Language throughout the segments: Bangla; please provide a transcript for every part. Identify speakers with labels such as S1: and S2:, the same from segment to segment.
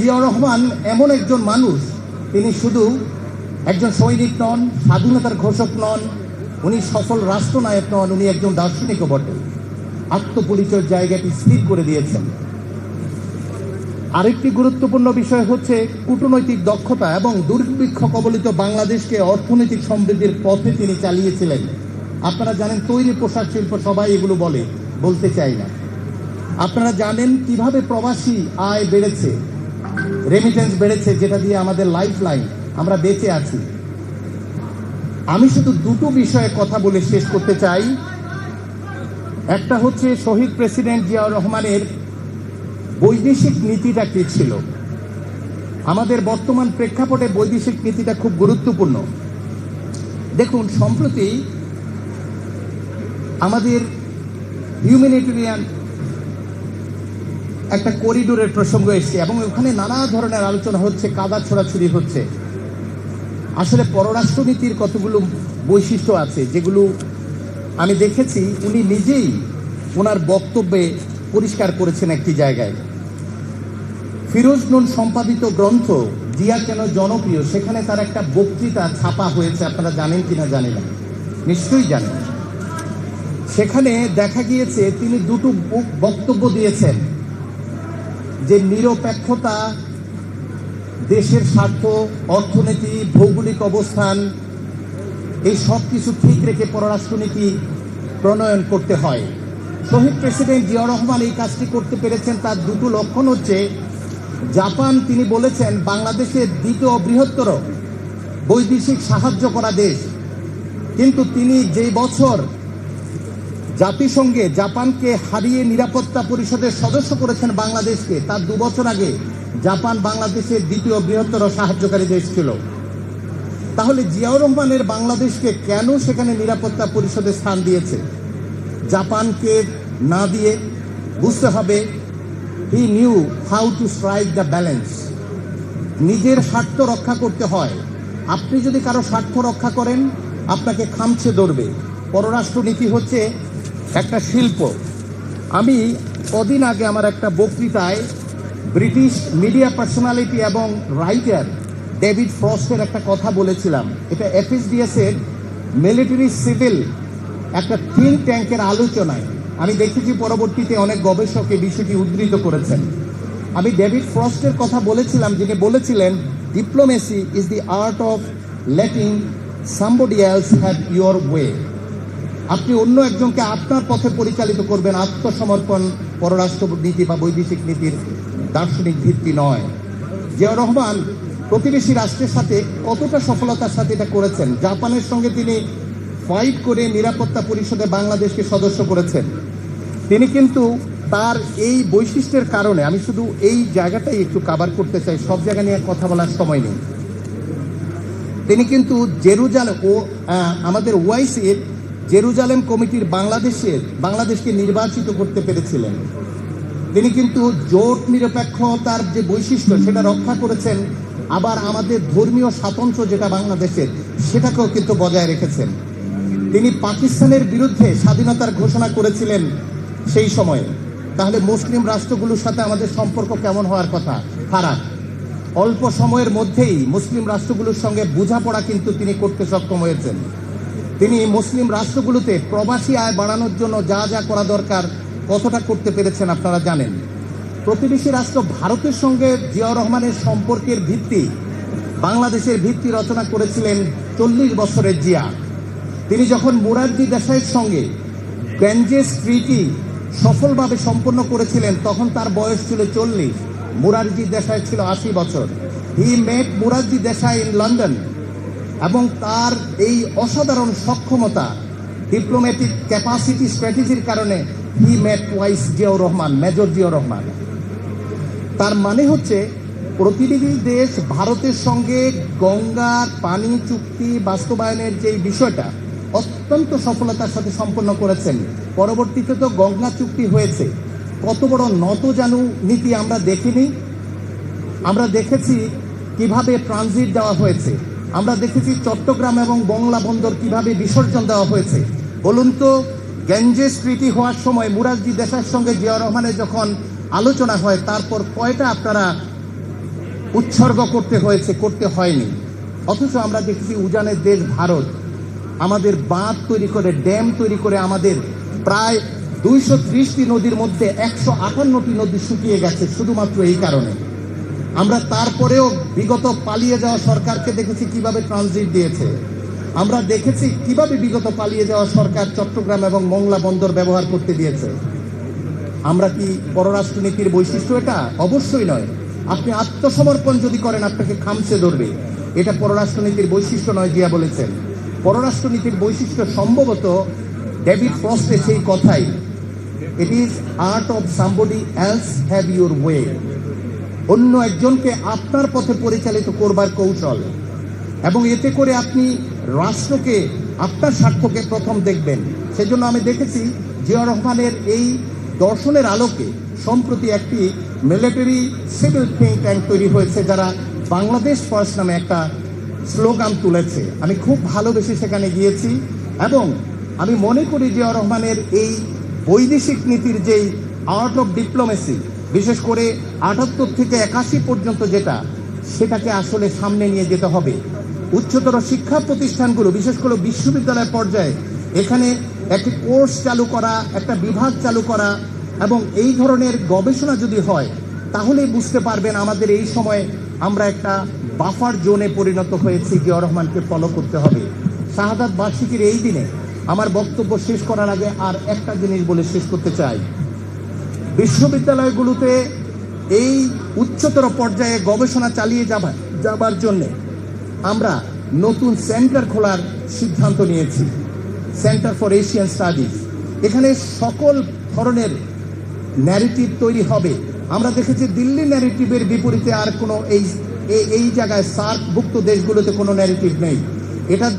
S1: জিয়াউর রহমান এমন একজন মানুষ, তিনি শুধু একজন সৈনিক নন, স্বাধীনতার ঘোষক নন, উনি সফল রাষ্ট্রনায়ক নন, উনি একজন দার্শনিকও বটে। আত্মপরিচয়ের জায়গাটি স্থির করে দিয়েছেন। আরেকটি গুরুত্বপূর্ণ বিষয় হচ্ছে কূটনৈতিক দক্ষতা এবং দুর্ভিক্ষ কবলিত বাংলাদেশকে অর্থনৈতিক সমৃদ্ধির পথে তিনি চালিয়েছিলেন। আপনারা জানেন তৈরি পোশাক শিল্প সবাই এগুলো বলে, বলতে চাই না। আপনারা জানেন কীভাবে প্রবাসী আয় বেড়েছে রেমিটেন্স বেড়েছে যেটা দিয়ে আমাদের লাইফ লাইন আমরা বেঁচে আছি। আমি শুধু দুটো বিষয়ে কথা বলে শেষ করতে চাই। একটা হচ্ছে শহীদ প্রেসিডেন্ট জিয়াউর রহমানের বৈদেশিক নীতিটা কি ছিল? আমাদের বর্তমান প্রেক্ষাপটে বৈদেশিক নীতিটা খুব গুরুত্বপূর্ণ। দেখুন, সম্প্রতি আমাদের হিউম্যানিটেরিয়ান একটা করিডোরের প্রসঙ্গ এসছে এবং ওখানে নানা ধরনের আলোচনা হচ্ছে, কাদা ছোড়াছুড়ি হচ্ছে। আসলে পররাষ্ট্রনীতির কতগুলো বৈশিষ্ট্য আছে, যেগুলো আমি দেখেছি, উনি নিজেই ওনার বক্তব্যে পরিষ্কার করেছেন একটি জায়গায়। ফিরোজ নুন সম্পাদিত গ্রন্থ, জিয়া কেন জনপ্রিয়? সেখানে তার একটা বক্তৃতা ছাপা হয়েছে, আপনারা জানেন কিনা জানি না। নিশ্চয়ই জানেন। সেখানে দেখা গিয়েছে, তিনি দুটো বক্তব্য দিয়েছেন। যে নিরপেক্ষতা, দেশের স্বার্থ, অর্থনীতি, ভৌগোলিক অবস্থান, এই সব কিছু ঠিক রেখে পররাষ্ট্রনীতি প্রণয়ন করতে হয়। শহীদ প্রেসিডেন্ট জিয়াউর রহমান এই কাজটি করতে পেরেছেন তার দুটো লক্ষণ হচ্ছে, জাপান তিনি বলেছেন, বাংলাদেশের দ্বিতীয় বৃহত্তর বৈদেশিক সাহায্য করা দেশ। কিন্তু তিনি যেই বছর জাতিসংঘে জাপানকে হারিয়ে নিরাপত্তা পরিষদের সদস্য করেছেন বাংলাদেশকে। তার দু বছর আগে জাপান বাংলাদেশের দ্বিতীয় বৃহত্তর সাহায্যকারী দেশ ছিল। তাহলে জিয়াউর রহমানের বাংলাদেশকে কেন সেখানে নিরাপত্তা পরিষদে স্থান দিয়েছে? জাপানকে না দিয়ে বুঝতে হবে, he knew how to strike the balance. নিজের স্বার্থ রক্ষা করতে হয়। আপনি যদি কারও স্বার্থ রক্ষা করেন, আপনাকে খামছে ধরবে। পররাষ্ট্রনীতি হচ্ছে একটা শিল্প। আমি কদিন আগে আমার একটা বক্তৃতায় ব্রিটিশ মিডিয়া পার্সোনালিটি এবং রাইটার ডেভিড ফ্রস্টের একটা কথা বলেছিলাম। এটা এফএসডিএস এর মিলিটারি সিভিল, একটা থিঙ্ক ট্যাঙ্কের আলোচনায়। আমি দেখেছি পরবর্তীতে অনেক গবেষক এই বিষয়টি উদ্ধৃত করেছেন। আমি ডেভিড ফ্রস্টের কথা বলেছিলাম, যিনি বলেছিলেন diplomacy is the art of letting somebody else have your way আপনি অন্য একজনকে আপনার পথে পরিচালিত করবেন আত্মসমর্পণ পররাষ্ট্র নীতি বা বৈদেশিক নীতির দার্শনিক ভিত্তি নয়। জিয়াউর রহমান প্রতিবেশী রাষ্ট্রের সাথে কতটা সফলতার সাথে এটা করেছেন? জাপানের সঙ্গে তিনি ফাইট করে নিরাপত্তা পরিষদে বাংলাদেশকে সদস্য করেছেন। তিনি কিন্তু তার এই বৈশিষ্ট্যের কারণে, আমি শুধু এই জায়গাটাই একটু কাবার করতে চাই, সব জায়গা নিয়ে কথা বলার সময় নেই। তিনি কিন্তু জেরুজালেম ও আমাদের ওয়াইসির জেরুজালেম কমিটির বাংলাদেশের, বাংলাদেশকে নির্বাচিত করতে পেরেছিলেন। তিনি কিন্তু জোট নিরপেক্ষতার যে বৈশিষ্ট্য, সেটা রক্ষা করেছেন। আবার আমাদের ধর্মীয় স্বাতন্ত্র্য যেটা বাংলাদেশের, সেটাকেও কিন্তু বজায় রেখেছেন। তিনি পাকিস্তানের বিরুদ্ধে স্বাধীনতার ঘোষণা করেছিলেন সেই সময়ে। তাহলে মুসলিম রাষ্ট্রগুলোর সাথে আমাদের সম্পর্ক কেমন হওয়ার কথা? খারাপ অল্প সময়ের মধ্যেই মুসলিম রাষ্ট্রগুলোর সঙ্গে বোঝাপড়া কিন্তু তিনি করতে সক্ষম হয়েছেন। তিনি মুসলিম রাষ্ট্রগুলোতে প্রবাসী আয় বাড়ানোর জন্য যা যা করা দরকার, কতটা করতে পেরেছেন আপনারা জানেন? প্রতিবেশী রাষ্ট্র ভারতের সঙ্গে জিয়াউর রহমানের সম্পর্কের ভিত্তি, বাংলাদেশের ভিত্তি রচনা করেছিলেন চল্লিশ বছরের জিয়া। তিনি যখন মুরারজি দেশাইয়ের সঙ্গে গ্যাঞ্জেস ট্রিটি সফলভাবে সম্পন্ন করেছিলেন, তখন তার বয়স ছিল চল্লিশ। মুরারজি দেশাই ছিল আশি বছর। He met Morarji Desai in London. এবং তার এই অসাধারণ সক্ষমতা ডিপ্লোম্যাটিক ক্যাপাসিটি স্ট্র্যাটেজির কারণে he met wise Ziaur Rahman major Ziaur Rahman তার মানে হচ্ছে প্রতিনিধি দেশ ভারতের সঙ্গে গঙ্গার পানি, চুক্তি, বাস্তবায়নের যে বিষয়টা, অত্যন্ত সফলতার সাথে সম্পন্ন করেছেন। পরবর্তীতে তো গঙ্গা চুক্তি হয়েছে। কত বড় নতজানু নীতি আমরা দেখিনি। আমরা দেখেছি কীভাবে ট্রানজিট দেওয়া হয়েছে। আমরা দেখেছি চট্টগ্রাম এবং বংলা বন্দর কীভাবে বিসর্জন দেওয়া হয়েছে। বলুন তো গ্যাঞ্জেস ট্রিটি হওয়ার সময় মুরারজি দেশার সঙ্গে জিয়া রহমানের যখন আলোচনা হয়, তারপর কয়টা আপনারা উৎসর্গ করতে হয়েছে, করতে হয়নি? অথচ আমরা দেখছি উজানের দেশ ভারত, আমাদের বাঁধ তৈরি করে, ড্যাম তৈরি করে আমাদের প্রায় দুইশো ত্রিশটি নদীর মধ্যে একশো আটান্নটি নদী শুকিয়ে গেছে, শুধুমাত্র এই কারণে। আমরা তারপরেও বিগত পালিয়ে যাওয়া সরকারকে দেখেছি কীভাবে ট্রানজিট দিয়েছে। আমরা দেখেছি কীভাবে বিগত পালিয়ে যাওয়া সরকার চট্টগ্রাম এবং মংলা বন্দর ব্যবহার করতে দিয়েছে। আমরা কি পররাষ্ট্রনীতির বৈশিষ্ট্য এটা? অবশ্যই নয়। আপনি আত্মসমর্পণ যদি করেন, আপনাকে খামছে ধরবে। এটা পররাষ্ট্রনীতির বৈশিষ্ট্য নয়, জিয়া বলেছেন। পররাষ্ট্রনীতির বৈশিষ্ট্য সম্ভবত ডেভিড ফ্রস্টে সেই কথাই। It is art of somebody else have your way অন্য একজনকে আপনার পথে পরিচালিত করবার কৌশল। এবং এতে করে আপনি রাষ্ট্রকে, আপনার স্বার্থকে প্রথম দেখবেন। সেজন্য আমি দেখেছি জিয়া রহমানের এই দর্শনের আলোকে সম্প্রতি একটি মিলিটারি সিভিল থিঙ্ক ট্যাঙ্ক তৈরি হয়েছে, যারা বাংলাদেশ ফার্স্ট নামে একটা স্লোগান তুলেছে। আমি খুব ভালোবেসে সেখানে গিয়েছি এবং আমি মনে করি জিয়া রহমানের এই বৈদেশিক নীতির যেই আর্ট অফ ডিপ্লোমেসি বিশেষ করে আটাত্তর থেকে একাশি পর্যন্ত যেটা, সেটাকে আসলে সামনে নিয়ে যেতে হবে। উচ্চতর শিক্ষা প্রতিষ্ঠানগুলো, বিশেষ করে বিশ্ববিদ্যালয় পর্যায়ে, এখানে একটি কোর্স চালু করা, একটা বিভাগ চালু করা, এবং এই ধরনের গবেষণা যদি হয়, তাহলেই বুঝতে পারবেন আমাদের এই সময় আমরা একটা বাফার জোনে পরিণত হয়েছি, জিয়া রহমানকে ফলো করতে হবে। শাহাদাত বার্ষিকীর এই দিনে আমার বক্তব্য শেষ করার আগে আর একটা জিনিস বলে শেষ করতে চাই। বিশ্ববিদ্যালয়গুলোতে এই উচ্চতর পর্যায়ে গবেষণা চালিয়ে যাবার যাবার জন্যে আমরা নতুন সেন্টার খোলার সিদ্ধান্ত নিয়েছি। Centre for Asian studies. এখানে সকল ধরনের ন্যারেটিভ তৈরি হবে। আমরা দেখেছি দিল্লি ন্যারেটিভের বিপরীতে আর কোনো এই এই- জায়গায় সার্কভুক্ত দেশগুলোতে কোনো ন্যারেটিভ নেই। এটা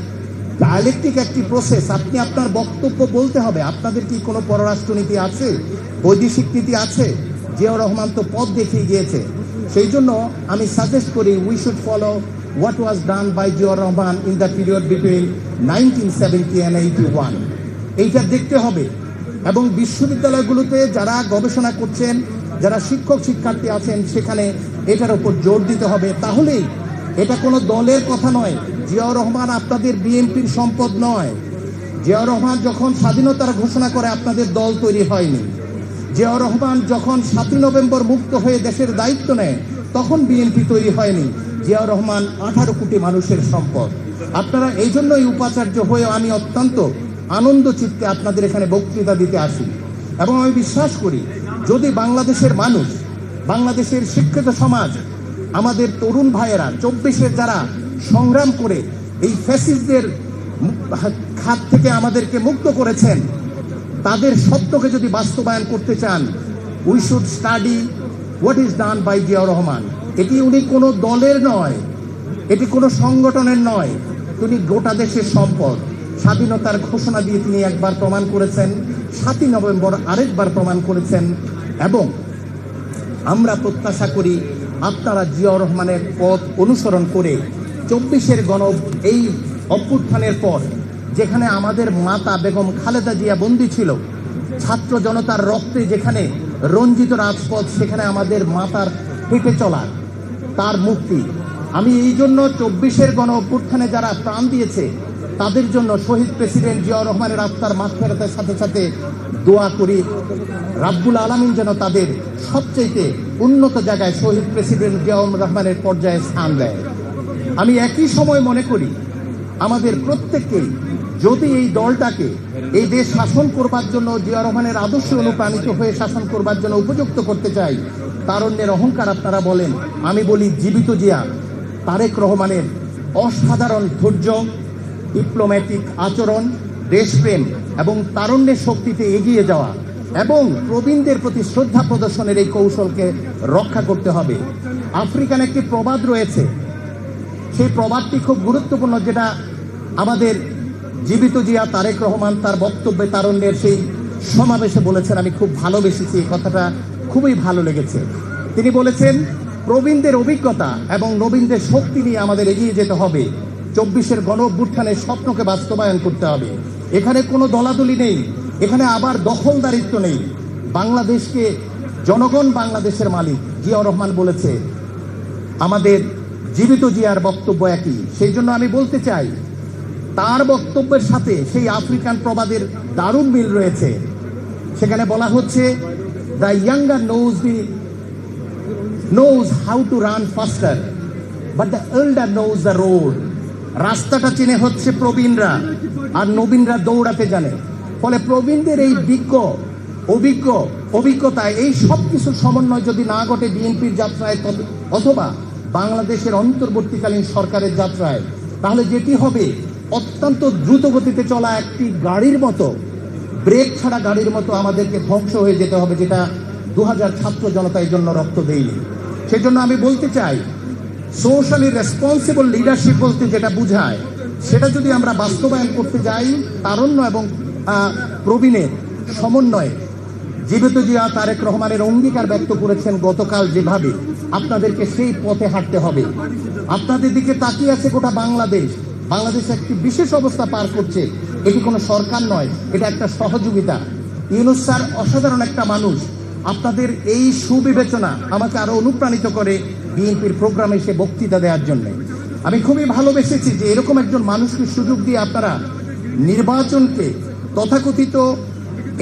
S1: ডায়ালেকটিক একটি প্রসেস আপনি আপনার বক্তব্য বলতে হবে। আপনাদের কি কোনো পররাষ্ট্রনীতি আছে? বৈদেশিক নীতি আছে? জিয়াউর রহমান তো পথ দেখিয়ে গিয়েছে। সেই জন্য আমি সাজেস্ট করি we should follow what was done by Ziaur Rahman in the period between nineteen seventy and eighty one এইটা দেখতে হবে। এবং বিশ্ববিদ্যালয়গুলোতে যারা গবেষণা করছেন, যারা শিক্ষক শিক্ষার্থী আছেন, সেখানে এটার উপর জোর দিতে হবে। তাহলেই এটা কোনো দলের কথা নয়। জিয়াউর রহমান আপনাদের বিএনপির সম্পদ নয়। জিয়াউর রহমান যখন স্বাধীনতার ঘোষণা করে, আপনাদের দল তৈরি হয়নি। জিয়াউর রহমান যখন সাতই নভেম্বর মুক্ত হয়ে দেশের দায়িত্ব নেয়, তখন বিএনপি তৈরি হয়নি। জিয়াউর রহমান আঠারো কোটি মানুষের সম্পদ। আপনারা এই জন্যই উপাচার্য হয়ে আমি অত্যন্ত আনন্দ চিত্তে আপনাদের এখানে বক্তৃতা দিতে আসি। এবং আমি বিশ্বাস করি, যদি বাংলাদেশের মানুষ, বাংলাদেশের শিক্ষিত সমাজ, আমাদের তরুণ ভাইয়েরা, চব্বিশের যারা সংগ্রাম করে এই ফ্যাসিস্টদের খাত থেকে আমাদেরকে মুক্ত করেছেন, তাদের সত্যকে যদি বাস্তবায়ন করতে চান we should study what is done by Ziaur Rahman. এটি উনি কোনো দলের নয়, এটি কোনো সংগঠনের নয়, তিনি গোটা দেশের সম্পদ। স্বাধীনতার ঘোষণা দিয়ে তিনি একবার প্রমাণ করেছেন, সাতই নভেম্বর আরেকবার প্রমাণ করেছেন, এবং আমরা প্রত্যাশা করি আপনারা জিয়াউর রহমানের পথ অনুসরণ করে চব্বিশের গণ এই অভ্যুত্থানের পর, যেখানে আমাদের মাতা বেগম খালেদা জিয়া বন্দী ছিল, ছাত্র জনতার রক্তে যেখানে রঞ্জিত রাজপথ, সেখানে আমাদের মাতার হেঁটে চলা তার মুক্তি। আমি এই জন্য চব্বিশের গণ অভ্যুত্থানে যারা প্রাণ দিয়েছে, তাদের জন্য শহীদ প্রেসিডেন্ট জিয়াউর রহমানের আত্মার মাঠ ফেরাতের সাথে সাথে দোয়া করি। রাব্বুল আলমিন যেন তাদের সবচেয়ে উন্নত জায়গায় শহীদ প্রেসিডেন্ট জিয়াউর রহমানের পর্যায়ে স্থান দেয়। আমি একই সময় মনে করি, আমাদের প্রত্যেককেই যদি এই দলটাকে এই দেশ শাসন করবার জন্য জিয়া রহমানের আদর্শে অনুপ্রাণিত হয়ে শাসন করবার জন্য উপযুক্ত করতে চাই, তারণ্যের অহংকার আপনারা বলেন, আমি বলি জীবিত জিয়া, তারেক রহমানের অসাধারণ ধৈর্য ডিপ্লোম্যাটিক আচরণ, দেশপ্রেম এবং তারণ্যের শক্তিতে এগিয়ে যাওয়া এবং প্রবীণদের প্রতি শ্রদ্ধা প্রদর্শনের এই কৌশলকে রক্ষা করতে হবে। আফ্রিকান একটি প্রবাদ রয়েছে সেই প্রবাদটি খুব গুরুত্বপূর্ণ যেটা আমাদের জীবিত জিয়া তারেক রহমান তার বক্তব্যে তারণ্যের সেই সমাবেশে বলেছেন। আমি খুব ভালোবেসেছি, এই কথাটা খুবই ভালো লেগেছে। তিনি বলেছেন, প্রবীণদের অভিজ্ঞতা এবং নবীনদের শক্তি নিয়ে আমাদের এগিয়ে যেতে হবে। চব্বিশের গণ অভ্যুত্থানের স্বপ্নকে বাস্তবায়ন করতে হবে। এখানে কোনো দলাদলি নেই, এখানে আবার দখলদারিত্ব নেই। বাংলাদেশকে, জনগণ বাংলাদেশের মালিক জিয়াউর রহমান বলেছে, আমাদের জীবিত জিয়ার বক্তব্য একই। সেই জন্য আমি বলতে চাই তার বক্তব্যের সাথে সেই আফ্রিকান প্রবাদের দারুণ মিল রয়েছে। সেখানে বলা হচ্ছে the younger knows the knows how to run faster, but the elder knows the road রাস্তাটা চিনে হচ্ছে প্রবীণরা আর নবীনরা দৌড়াতে জানে। ফলে প্রবীণদের এই বিজ্ঞ অভিজ্ঞ অভিজ্ঞতায় এই সব কিছু সমন্বয় যদি না ঘটে বিএনপির যাত্রায় অথবা বাংলাদেশের অন্তর্বর্তীকালীন সরকারের যাত্রায়, তাহলে যেটি হবে, অত্যন্ত দ্রুত গতিতে চলা একটি গাড়ির মতো, ব্রেক ছাড়া গাড়ির মতো আমাদেরকে ধ্বংস হয়ে যেতে হবে, যেটা দু হাজার ছাত্র জনতা এই জন্য রক্ত দেয়নি। সেজন্য আমি বলতে চাই সোশ্যালি রেসপন্সিবল লিডারশিপ বলতে যেটা বুঝায়, সেটা যদি আমরা বাস্তবায়ন করতে যাই, তারণ্য এবং প্রবীণের সমন্বয়ে জীবিত জিয়া তারেক রহমানের অঙ্গীকার ব্যক্ত করেছেন গতকাল যেভাবে। আপনাদেরকে সেই পথে হাঁটতে হবে। আপনাদের দিকে তাকিয়ে আছে গোটা বাংলাদেশ। বাংলাদেশ একটি বিশেষ অবস্থা পার করছে। এটি কোনো সরকার নয়, এটা একটা সহযোগিতা। ইউনুস স্যার অসাধারণ একটা মানুষ। আপনাদের এই সুবিবেচনা আমাকে আরও অনুপ্রাণিত করে বিএনপির প্রোগ্রামে এসে বক্তৃতা দেওয়ার জন্য। আমি খুবই ভালোবেসেছি যে এরকম একজন মানুষকে সুযোগ দিয়ে আপনারা নির্বাচনকে তথাকথিত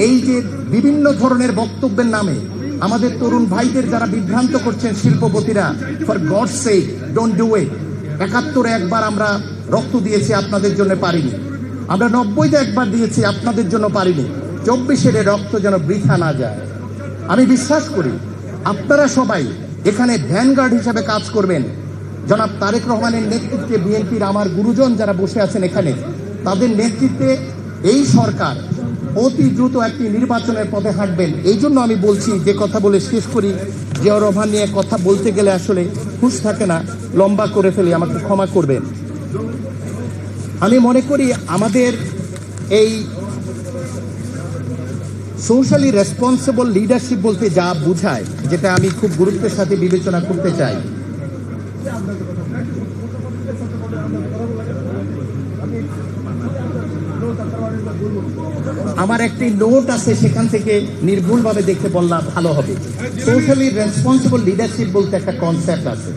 S1: এই যে বিভিন্ন ধরনের বক্তব্যের নামে আমাদের তরুণ ভাইদের যারা বিভ্রান্ত করছেন শিল্পপতিরা for God sake don't do it একাত্তরে একবার আমরা রক্ত দিয়েছি, আপনাদের জন্য পারিনি। আমরা নব্বইতে একবার দিয়েছি, আপনাদের জন্য পারিনি। চব্বিশের রক্ত যেন বৃথা না যায়। আমি বিশ্বাস করি, আপনারা সবাই এখানে ভ্যানগার্ড হিসাবে কাজ করবেন। জনাব তারেক রহমানের নেতৃত্বে বিএনপির আমার গুরুজন যারা বসে আছেন এখানে, তাদের নেতৃত্বে এই সরকার অতি দ্রুত একটি নির্বাচনের পথে হাঁটবেন। এই জন্য আমি বলছি, যে কথা বলে শেষ করি, জিয়াউর রহমান নিয়ে কথা বলতে গেলে আসলে হুঁশ থাকে না, লম্বা করে ফেলি, আমাকে ক্ষমা করবেন। আমি মনে করি আমাদের এই সোশ্যালি রেসপন্সিবল লিডারশিপ বলতে যা বোঝায়, যেটা আমি খুব গুরুত্বের সাথে বিবেচনা করতে চাই। আমার একটি নোট আছে, সেখান থেকে নির্ভুলভাবে দেখে বললাম ভালো হবে। সোশ্যালি রেসপন্সিবল লিডারশিপ বলতে একটা কনসেপ্ট আছে।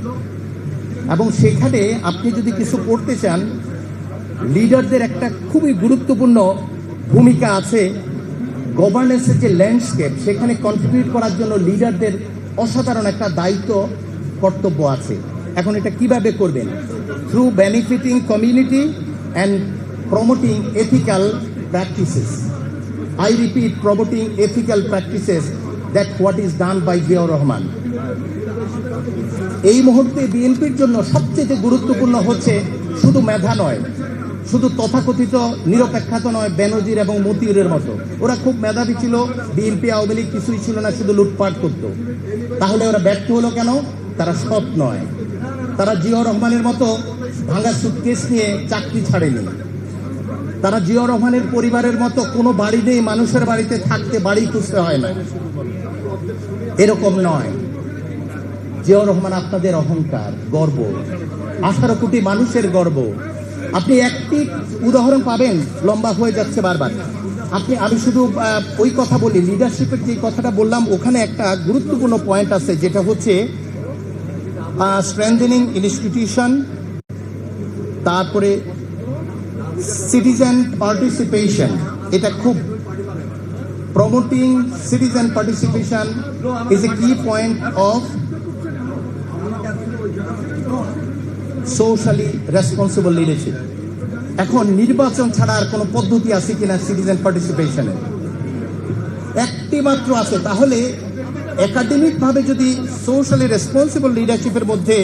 S1: এবং সেখানে আপনি যদি কিছু করতে চান লিডারদের একটা খুবই গুরুত্বপূর্ণ ভূমিকা আছে। গভর্নেন্সের যে ল্যান্ডস্কেপ সেখানে কন্ট্রিবিউট করার জন্য লিডারদের অসাধারণ একটা দায়িত্ব, কর্তব্য আছে। এখন এটা কীভাবে করবেন? Through benefiting community and promoting ethical practices I repeat promoting ethical practices that what is done by Ziaur Rahman এই মুহূর্তে বিএনপির জন্য সবচেয়ে গুরুত্বপূর্ণ হচ্ছে শুধু মেধা নয়, শুধু তথাকথিত, নিরপেক্ষতা নয়, বেনজির এবং মতিউরের মতো। ওরা খুব মেধাবী ছিল, বিএনপি, আওয়ামী লীগ কিছুই ছিল না, শুধু লুটপাট করত। তাহলে ওরা ব্যর্থ হলো কেন? তারা সৎ নয়। তারা জিয়াউর রহমানের মতো ভাঙা সুটকেস নিয়ে চাকরি ছাড়েনি। তারা জিয়াউর রহমানের পরিবারের মতো কোনো বাড়ি নেই, মানুষের বাড়িতে থাকতে বাড়ি খুঁজতে হয় না। এরকম নয়। জিয়াউর রহমান আপনাদের অহংকার, গর্ব। আঠারো কোটি মানুষের গর্ব। আপনি একটি উদাহরণ পাবেন, লম্বা হয়ে যাচ্ছে বারবার। আপনি, আমি শুধু ওই কথা বলি লিডারশিপের যে কথাটা বললাম, ওখানে একটা গুরুত্বপূর্ণ পয়েন্ট আছে, যেটা হচ্ছে স্ট্রেংথেনিং ইনস্টিটিউশন তারপরে সিটিজেন পার্টিসিপেশন এটা খুব promoting citizen participation is a key point of socially responsible leadership এখন নির্বাচন ছাড়া আর কোনো পদ্ধতি আছে কিনা সিটিজেন পার্টিসিপেশনের একটি মাত্র আছে। তাহলে একাডেমিক ভাবে যদি সোশ্যালি রেসপন্সিবল লিডারশিপের মধ্যে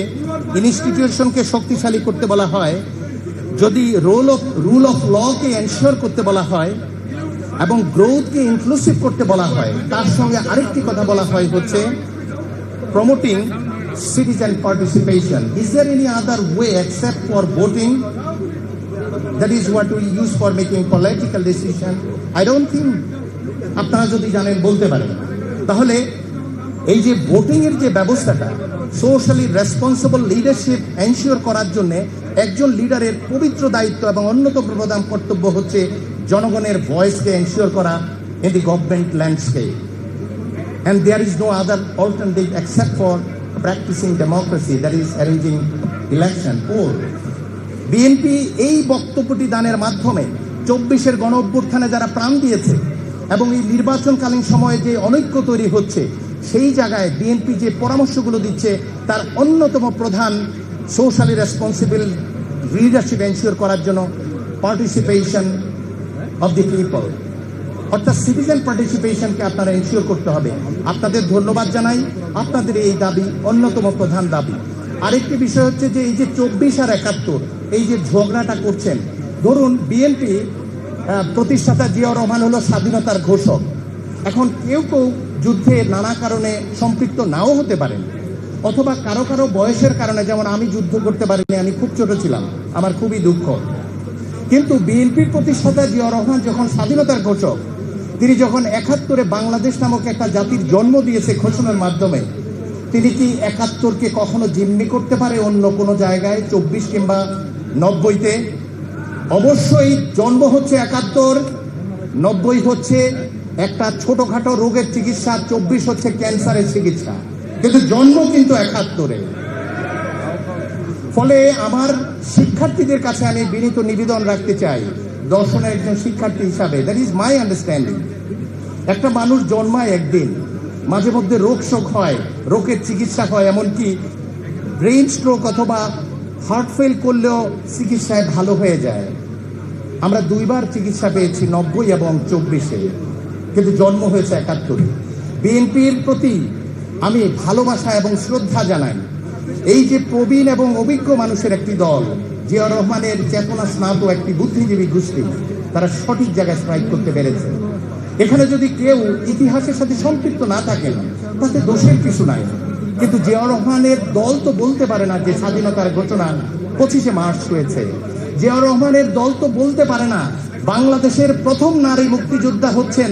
S1: ইনস্টিটিউশনকে শক্তিশালী করতে বলা হয় যদি রোল অফ রুল অফ লকে এনশিওর করতে বলা হয় এবং গ্রোথকে ইনক্লুসিভ করতে বলা হয়, তার সঙ্গে আরেকটি কথা বলা হয় হচ্ছে promoting citizen participation. Is there any other way except for voting? That is what we use for making political decision. I don't think আপনারা যদি জানেন, বলতে পারেন তাহলে এই যে ভোটিং এর যে ব্যবস্থাটা সোশ্যালি রেসপন্সিবল লিডারশিপ এনশিওর করার জন্য একজন লিডারের পবিত্র দায়িত্ব এবং অন্যতম প্রধান কর্তব্য হচ্ছে জনগণের ভয়েসকে এনশিওর করা in the government landscape and there is no other alternative except for practicing democracy, that is arranging election, poll. BNP এই বক্তব্যটি দানের মাধ্যমে চব্বিশের গণ অভ্যুত্থানে যারা প্রাণ দিয়েছে এবং এই নির্বাচনকালীন সময়ে যে অনৈক্য তৈরি হচ্ছে সেই জায়গায় বিএনপি যে পরামর্শগুলো দিচ্ছে তার অন্যতম প্রধান সোশ্যালি রেসপন্সিবল লিডারশিপ এনশিওর করার জন্য পার্টিসিপেশন অব দি পিপল অর্থাৎ সিটিজেন পার্টিসিপেশনকে আপনারা এনশিওর করতে হবে। আপনাদের ধন্যবাদ জানাই। আপনাদের এই দাবি অন্যতম প্রধান দাবি। আরেকটি বিষয় হচ্ছে যে এই যে চব্বিশ আর একাত্তর, এই যে ঝগড়াটা করছেন, ধরুন বিএনপি প্রতিষ্ঠাতা জিয়াউর রহমান হলো স্বাধীনতার ঘোষক। এখন কেউ কেউ যুদ্ধে নানা কারণে সম্পৃক্ত নাও হতে পারেন। অথবা কারও কারও বয়সের কারণে, যেমন আমি যুদ্ধ করতে পারিনি, আমি খুব ছোট ছিলাম, আমার খুবই দুঃখ। কিন্তু বিএনপির প্রতিষ্ঠাতা জিয়াউর রহমান যখন স্বাধীনতার ঘোষক, তিনি যখন একাত্তরে বাংলাদেশ নামক একটা জাতির জন্ম দিয়েছে ঘোষণার মাধ্যমে, তিনি কি একাত্তরকে কখনো জিম্মি করতে পারে অন্য কোনো জায়গায়, চব্বিশ কিংবা নব্বইতে? অবশ্যই জন্ম হচ্ছে একাত্তর, নব্বই হচ্ছে একটা ছোটখাটো রোগের চিকিৎসা, চব্বিশ হচ্ছে ক্যান্সারের চিকিৎসা। কিন্তু জন্ম কিন্তু একাত্তরে। ফলে আমার শিক্ষার্থীদের কাছে আমি বিনীত নিবেদন রাখতে চাই দর্শনের একজন শিক্ষার্থী হিসাবে। দ্যাট ইজ মাই আন্ডারস্ট্যান্ডিং একটা মানুষ জন্মায় একদিন, মাঝে মধ্যে রোগ শোক হয়, রোগের চিকিৎসা হয়, এমনকি ব্রেইন স্ট্রোক অথবা হার্ট ফেল করলেও চিকিৎসায় ভালো হয়ে যায়। আমরা দুইবার চিকিৎসা পেয়েছি নব্বই এবং চব্বিশে, কিন্তু জন্ম হয়েছে একাত্তরে। বিএনপির প্রতি আমি ভালোবাসা এবং শ্রদ্ধা জানাই। এই যে প্রবীণ এবং অভিজ্ঞ মানুষের একটি দল জিয়াউর রহমানের চেতনা স্নাত একটি বুদ্ধিজীবী গোষ্ঠী, তারা সঠিক জায়গায় স্ট্রাইক করতে পেরেছে। এখানে যদি কেউ ইতিহাসের সাথে সম্পৃক্ত না থাকেন, তাতে দোষের কিছু নাই। কিন্তু জিয়াউর রহমানের দল তো বলতে পারে না যে স্বাধীনতার ঘোষণা পঁচিশে মার্চ হয়েছে। জিয়াউর রহমানের দল তো বলতে পারে না, বাংলাদেশের প্রথম নারী মুক্তিযোদ্ধা হচ্ছেন,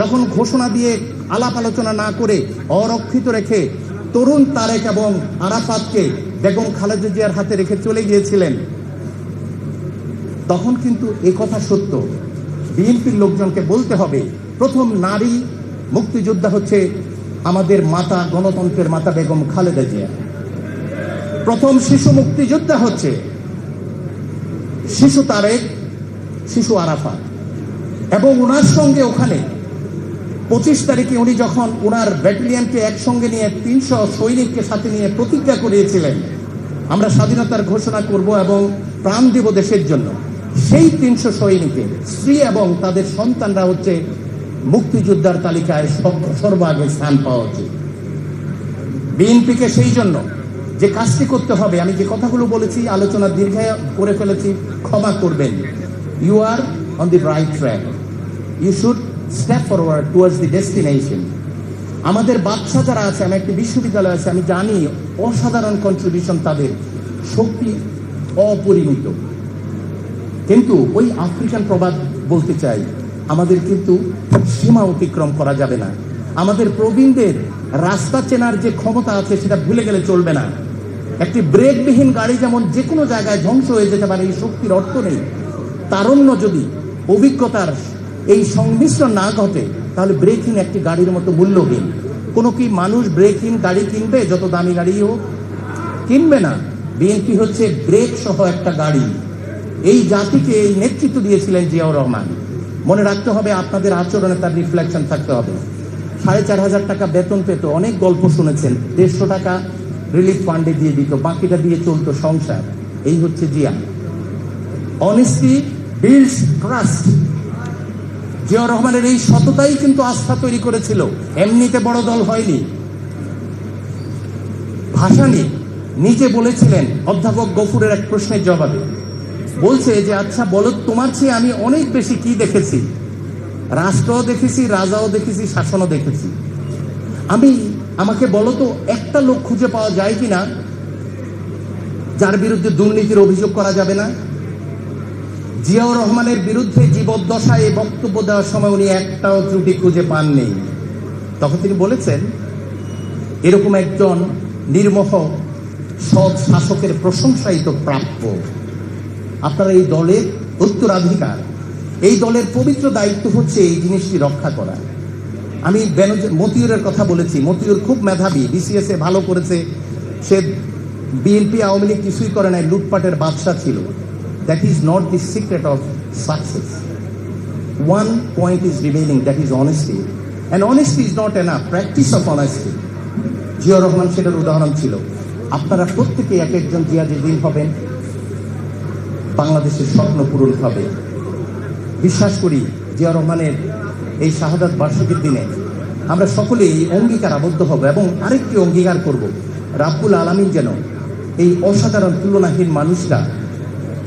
S1: যখন ঘোষণা দিয়ে আলাপ আলোচনা না করে অরক্ষিত রেখে তরুণ তারেক এবং আরাফাতকে বেগম খালেদা জিয়ার হাতে রেখে চলে গিয়েছিলেন। তখন কিন্তু এ কথা সত্য। বিএনপির লোকজনকে বলতে হবে, প্রথম নারী মুক্তিযোদ্ধা হচ্ছে আমাদের মাতা, গণতন্ত্রের মাতা বেগম খালেদা জিয়া। প্রথম শিশু মুক্তিযোদ্ধা হচ্ছে শিশু তারেক, শিশু আরাফা এবং ওনার সঙ্গে ওখানে পঁচিশ তারিখে উনি যখন ওনার ব্যাটালিয়নকে একসঙ্গে নিয়ে তিনশো সৈনিককে সাথে নিয়ে প্রতিজ্ঞা করিয়েছিলেন, আমরা স্বাধীনতার ঘোষণা করব এবং প্রাণ দেব দেশের জন্য। সেই তিনশো সৈনিকের স্ত্রী এবং তাদের সন্তানরা হচ্ছে মুক্তিযোদ্ধার তালিকায় সর্বাগে স্থান পাওয়া উচিত। বিএনপিকে সেই জন্য যে কাজটি করতে হবে, আমি যে কথাগুলো বলেছি, আলোচনা দীর্ঘায় করে ফেলেছি, ক্ষমা করবেন। You are on the right track you should step forward towards the destination আমাদের বাচ্চা যারা আছে, আমি একটি বিশ্ববিদ্যালয় আছে, আমি জানি অসাধারণ কন্ট্রিবিউশন তাদের। শক্তি অপরিমিত। কিন্তু ওই আফ্রিকান প্রবাদ বলতে চাই, আমাদের কিন্তু সীমা অতিক্রম করা যাবে না। আমাদের প্রবীণদের রাস্তা চেনার যে ক্ষমতা আছে, সেটা ভুলে গেলে চলবে না। একটি ব্রেকবিহীন গাড়ি যেমন যে কোনো জায়গায় ধ্বংস হয়ে যেতে পারে, এই শক্তির অর্থ নেই। তারণ্য যদি, অভিজ্ঞতার এই সংমিশ্রণ না ঘটে, তাহলে ব্রেকিং একটি গাড়ির মতো মূল্যহীন। কোনো কি মানুষ ব্রেকিং গাড়ি কিনবে, যত দামি গাড়ি হোক? কিনবে না। বিএনপি হচ্ছে ব্রেক সহ একটা গাড়ি। এই জাতিকে এই নেতৃত্ব দিয়েছিলেন জিয়াউর রহমান। মনে রাখতে হবে, আপনাদের আচরণে তার রিফ্লেকশন থাকতে হবে। সাড়ে চার হাজার টাকা বেতন পেত, অনেক গল্প শুনেছেন। দেড়শো টাকা রিলিফ ফান্ডে দিয়ে দিত, বাকিটা দিয়ে চলতো সংসার। এই হচ্ছে Zia. Honesty builds trust Ziaur রহমানের এই সততাই কিন্তু আস্থা তৈরি করেছিল। এমনিতে বড় দল হয়নি। ভাসানি নিজে বলেছিলেন অধ্যাপক গফুরের এক প্রশ্নের জবাবে। বলছে যে আচ্ছা বলো তোমার চেয়ে আমি অনেক বেশি কি দেখেছি? রাষ্ট্রও দেখেছি, রাজাও দেখেছি, শাসনও দেখেছি। আমি, আমাকে বলো তো, একটা লোক খুঁজে পাওয়া যায় কিনা? যার বিরুদ্ধে দুর্নীতির অভিযোগ করা যাবে না? জিয়াউর রহমানের বিরুদ্ধে জীবদ্দশায় এই বক্তব্য দেওয়ার সময় উনি একটাও ত্রুটি খুঁজে পাননি। তখন তিনি বলেছেন, এরকম একজন নির্মহ, সৎ শাসকের প্রশংসাই তো প্রাপ্য। আপনারা এই দলের উত্তরাধিকার, এই দলের পবিত্র দায়িত্ব হচ্ছে এই জিনিসটি রক্ষা করা। আমি মতিউরের কথা বলেছি। মতিউর খুব মেধাবী, বিসিএস ভালো করেছে। সে বিএনপি, আওয়ামী লীগ কিছুই করে নাই, লুটপাটের বাদশা ছিল। That is not the secret of success one point is remaining that is honesty and honesty is not an practice of honesty Ziaur Rahman সেটার উদাহরণ ছিল। আপনারা প্রত্যেকে এক একজন জিয়া যেদিন হবেন। বাংলাদেশের স্বপ্ন পূরণ হবে। বিশ্বাস করি, জিয়া রহমানের এই শাহাদাত বার্ষিকীর দিনে আমরা সকলেই অঙ্গীকার আবদ্ধ হব এবং আরেকটি অঙ্গীকার করব। রাব্বুল আলামিন যেন এই অসাধারণ তুলনাহীন মানুষরা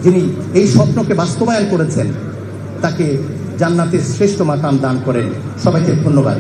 S1: যিনি এই স্বপ্নকে বাস্তবায়ন করেছেন তাকে জান্নাতের শ্রেষ্ঠ মাকাম দান করেন। সবাইকে ধন্যবাদ।